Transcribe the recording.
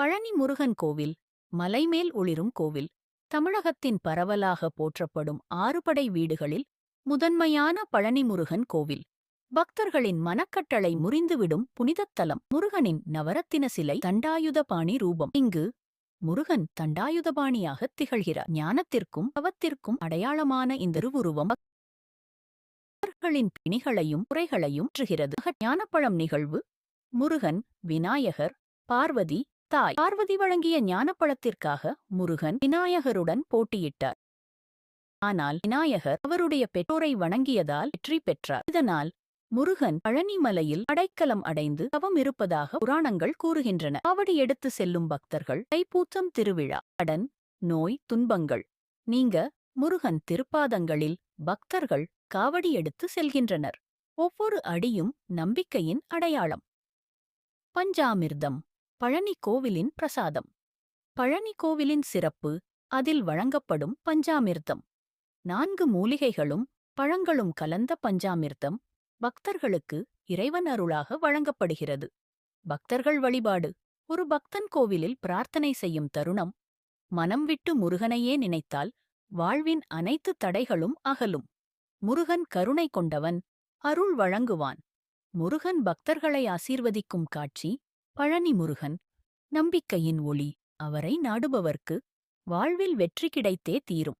பழனி முருகன் கோவில் மலைமேல் ஒளிரும் கோவில் தமிழகத்தின் பரவலாக போற்றப்படும் ஆறுபடை வீடுகளில் முதன்மையான பழனி முருகன் கோவில். பக்தர்களின் மனக்கட்டளை முறிந்துவிடும் புனிதத் தலம் முருகனின் நவரத்தின சிலை தண்டாயுதபாணி ரூபம். இங்கு முருகன் தண்டாயுதபாணியாக திகழ்கிறார். ஞானத்திற்கும் தவத்திற்கும் அடையாளமான இந்த திருவுருவம் பக்தர்களின் பிணிகளையும் குறைகளையும் ஞானப்பழம் நிகழ்வு முருகன் விநாயகர் பார்வதி தாய் பார்வதி வழங்கிய ஞானப்பழத்திற்காக முருகன் விநாயகருடன் போட்டியிட்டார். ஆனால் விநாயகர் அவருடைய பெற்றோரை வணங்கியதால் வெற்றி பெற்றார். இதனால் முருகன் பழனிமலையில் அடைக்கலம் அடைந்து தவம் இருப்பதாக புராணங்கள் கூறுகின்றன. காவடி எடுத்து செல்லும் பக்தர்கள் தைப்பூச்சம் திருவிழா கடன் நோய் துன்பங்கள். நீங்க முருகன் திருப்பாதங்களில் பக்தர்கள் காவடி எடுத்து செல்கின்றனர். ஒவ்வொரு அடியும் நம்பிக்கையின் அடையாளம். பஞ்சாமிர்தம். பழனி கோவிலின் பிரசாதம். பழனி கோவிலின் சிறப்பு அதில் வழங்கப்படும் பஞ்சாமிர்தம். நான்கு மூலிகைகளும் பழங்களும் கலந்த பஞ்சாமிர்தம் பக்தர்களுக்கு இறைவன் அருளாக வழங்கப்படுகிறது. பக்தர்கள் வழிபாடு. ஒரு பக்தன் கோவிலில் பிரார்த்தனை செய்யும் தருணம். மனம் விட்டு முருகனையே நினைத்தால் வாழ்வின் அனைத்து தடைகளும் அகலும். முருகன் கருணை கொண்டவன் அருள் வழங்குவான். முருகன் பக்தர்களை ஆசீர்வதிக்கும் காட்சி பழனி முருகன் நம்பிக்கையின் ஒளி அவரை நாடுபவர்க்கு வாழ்வில் வெற்றி கிடைத்தே தீரும்.